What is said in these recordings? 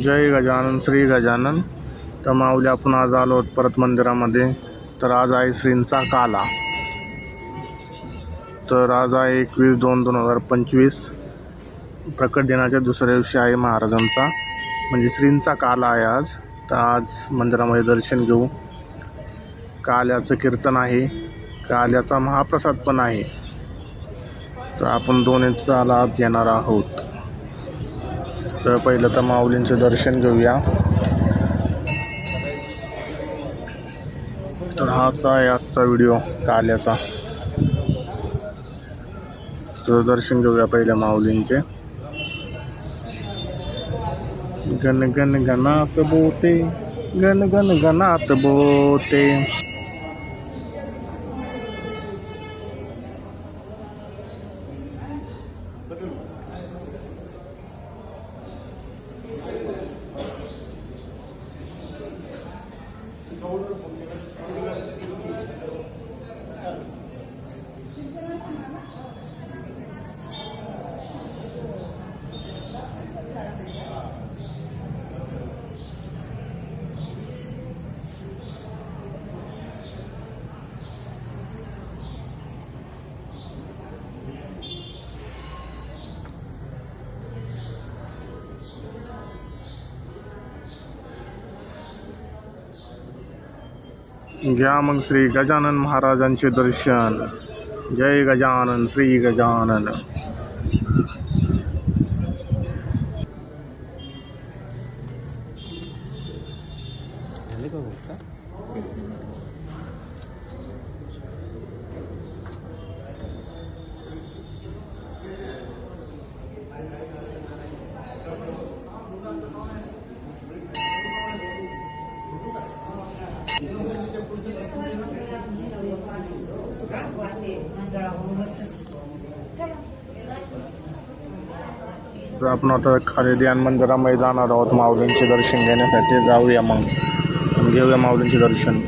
जय गजानन श्री गजानन. तर माऊली आपण आज आलो आहोत परत मंदिरामध्ये. तर आज आहे श्रींचा काला. तर आज आहे एकवीस दोन दोन हजार पंचवीस. प्रकट दिनाच्या दुसऱ्या दिवशी आहे महाराजांचा. म्हणजे श्रींचा काला आहे आज. तर आज मंदिरामध्ये दर्शन घेऊ. काल्याचं कीर्तन आहे. काल्याचा महाप्रसाद पण आहे. तर आपण दोन्हीचा लाभ घेणार आहोत. तर पहिलं तर माऊलींचं दर्शन घेऊया. तर हाच आहे आजचा व्हिडिओ काल्याचा. तर दर्शन घेऊया पहिल्या माऊलींचे. गण गण गणात बोते गण गण गणात बोते. घ्या मग श्री गजानन महाराजांचे दर्शन. जय गजानन श्री गजानन. तर आपण आता खाली ध्यान मंदिरामध्ये जाणार आहोत माऊलींचे दर्शन घेण्यासाठी. जाऊया मग. घेऊया माऊलींचे दर्शन.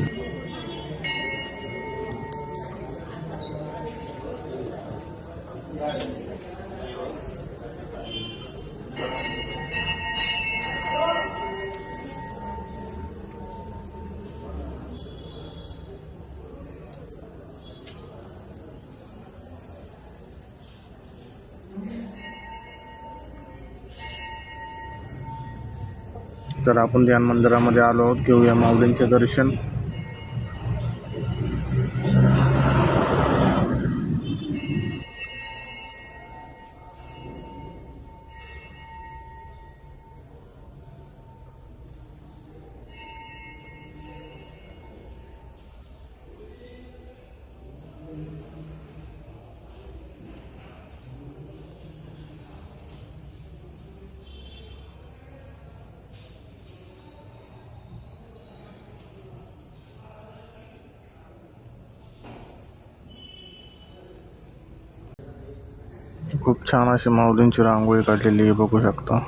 तर आपण ध्यान मंदिरामध्ये आलो आहोत. घेऊया माऊलींचे दर्शन. खूप छान अशी माऊलींची रांगोळी काढलेली आहे बघू शकता.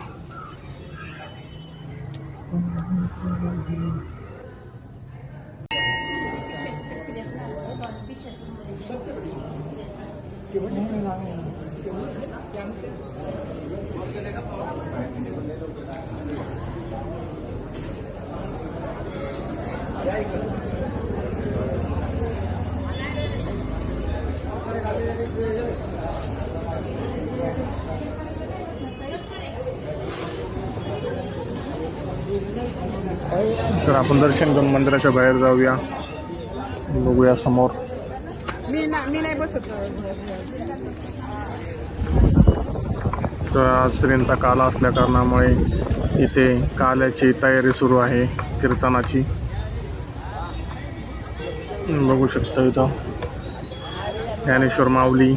तर आपण दर्शन घेऊन मंदिराच्या बाहेर जाऊया. बघूया समोर. तर आज श्रींचा काला असल्या कारणामुळे इथे काल्याची तयारी सुरू आहे कीर्तनाची. बघू शकता इथं. ज्ञानेश्वर माऊली.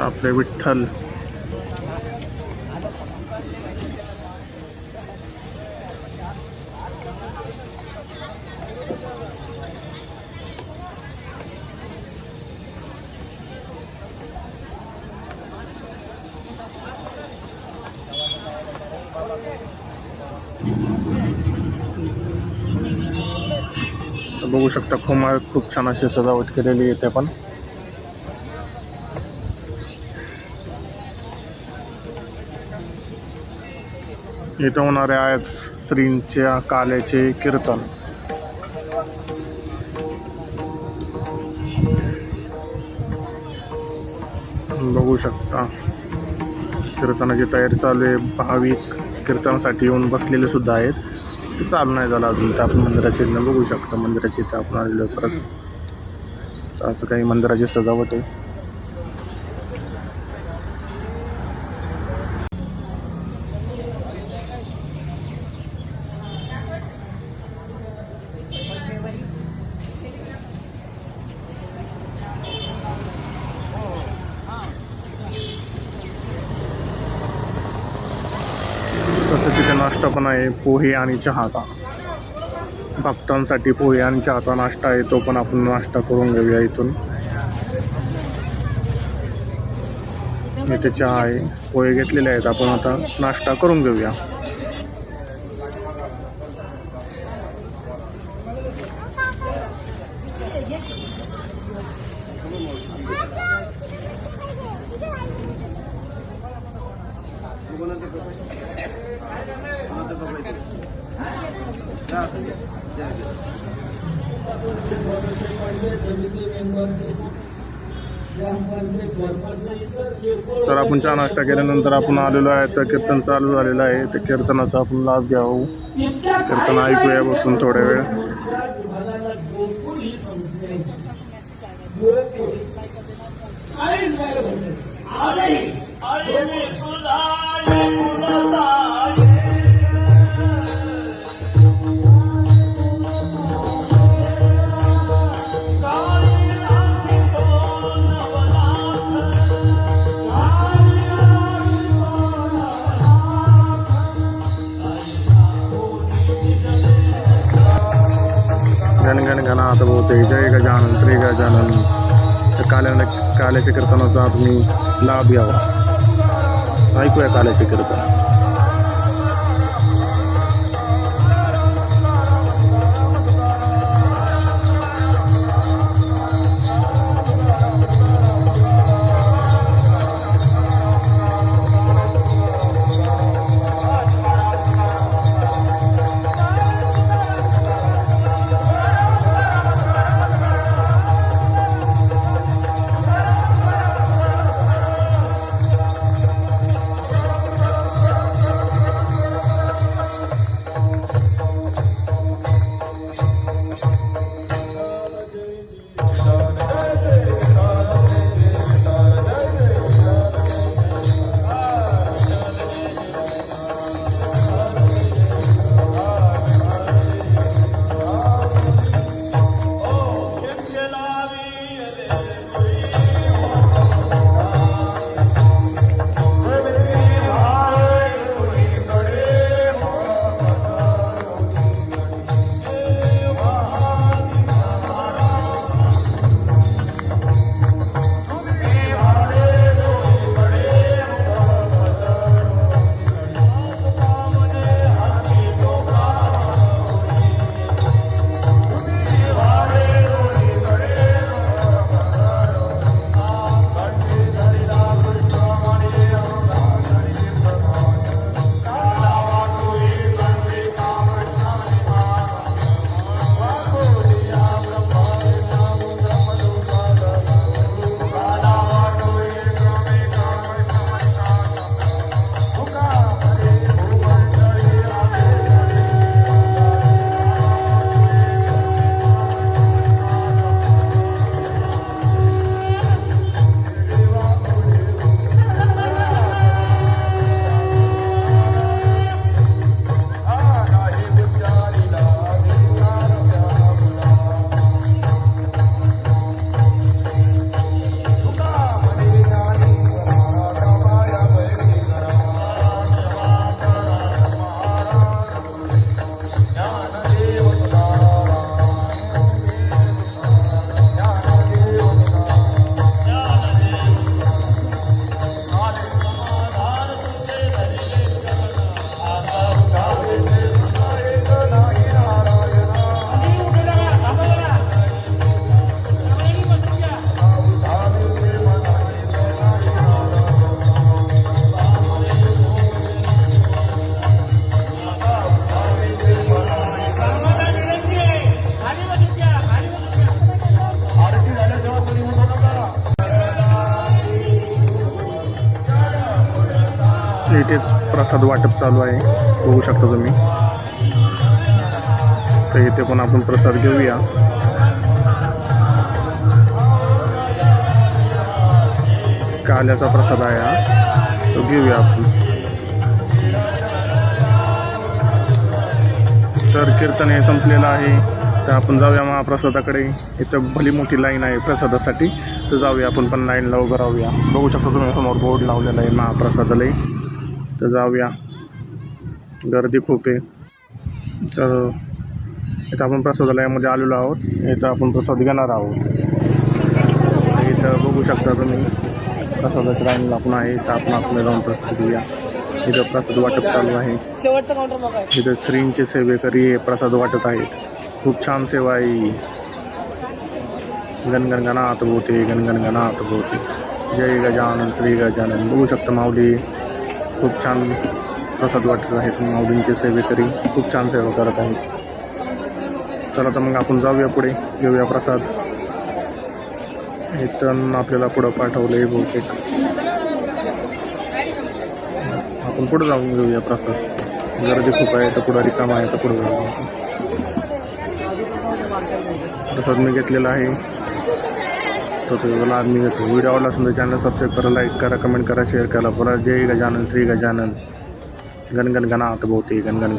आपले विठ्ठल तर बघू शकता खूप खूप छान अशी सजावट केलेली आहे इथे पण इथं होणारे आहेत श्रींच्या काल्याचे कीर्तन. बघू शकता. कीर्तनाची तयारी चालू आहे. भाविक कीर्तनासाठी येऊन बसलेले सुद्धा आहेत. ते चालू नाही झालं अजून. तर आपण मंदिराच्या बघू शकता. मंदिराची इथं आपण आलेलो परत. असं काही मंदिराची सजावट आहे. नाश्ता पण आहे पोहे आणि चहाचा. भक्तांसाठी पोहे आणि चहाचा नाश्ता आहे तो पण आपण नाश्ता करून घेऊया इथून. इथे चहा आहे पोहे घेतलेले आहेत आपण आता नाश्ता करून घेऊया. तर आपण चहा नाश्ता केल्यानंतर आपण आलेलो आहे. तर कीर्तन चालू झालेलं आहे. तर कीर्तनाचा आपण लाभ घ्यावं. कीर्तन ऐकूया बसून थोड्या वेळ. गण बोलते जय गजानन श्री गजानन. तर काल्याने काल्याच्या कीर्तनाचा तुम्ही लाभ घ्यावा. ऐकूया काल्याचे कीर्तन. ಜ್ಞಾನದೇವತಾ प्रसाद वाटप चालू आहे. बघू शकता तुम्ही. तर इथे पण आपण प्रसाद घेऊया. काल्याचा प्रसाद आहे हा. तो घेऊया आपण. तर कीर्तन हे संपलेलं आहे. तर आपण जाऊया महाप्रसादाकडे. इथं भली मोठी लाईन आहे प्रसादासाठी. तर जाऊया आपण पण लाईनला उभं राहूया. बघू शकता तुम्ही समोर बोर्ड लावलेला आहे महाप्रसादालाही तर जाऊया. गर्दी खूप आहे. तर इथं आपण प्रसादालयामध्ये आलेलो आहोत. इथं आपण प्रसाद घेणार आहोत. इथं बघू शकता तुम्ही प्रसादाच्या लाईनला आपण आहे. तर आपण आपण जाऊन प्रसाद घेऊया. इथं प्रसाद वाटप चालू आहे. इथं श्रींचे सेवेकरी हे प्रसाद वाटत आहेत. खूप छान सेवा आहे ही. गणगण गणात भोवते गणगण गणात भोवते. जय गजानन श्री गजानन. बघू शकता माऊली. खूप छान प्रसाद वाटत आहेत. माऊलींचे सेवेकरी खूप छान सेवा करत आहेत. चला तर मग आपण जाऊया पुढे. घेऊया प्रसाद. हे तण आपल्याला पुढं पाठवलं आहे बहुतेक. आपण पुढं जाऊन घेऊया प्रसाद. गर्दी खूप आहे तर पुढं रिकामा आहे तर पुढं जाऊ प्रसाद मी घेतलेला आहे. तो तुला आज घेतो व्हिडिओ आवडला असेल तर चॅनल सबस्क्राईब करा लाईक करा कमेंट करा शेअर करा परत जय गजानन श्री गजानन। गणगण गणा आता बहुते गणगण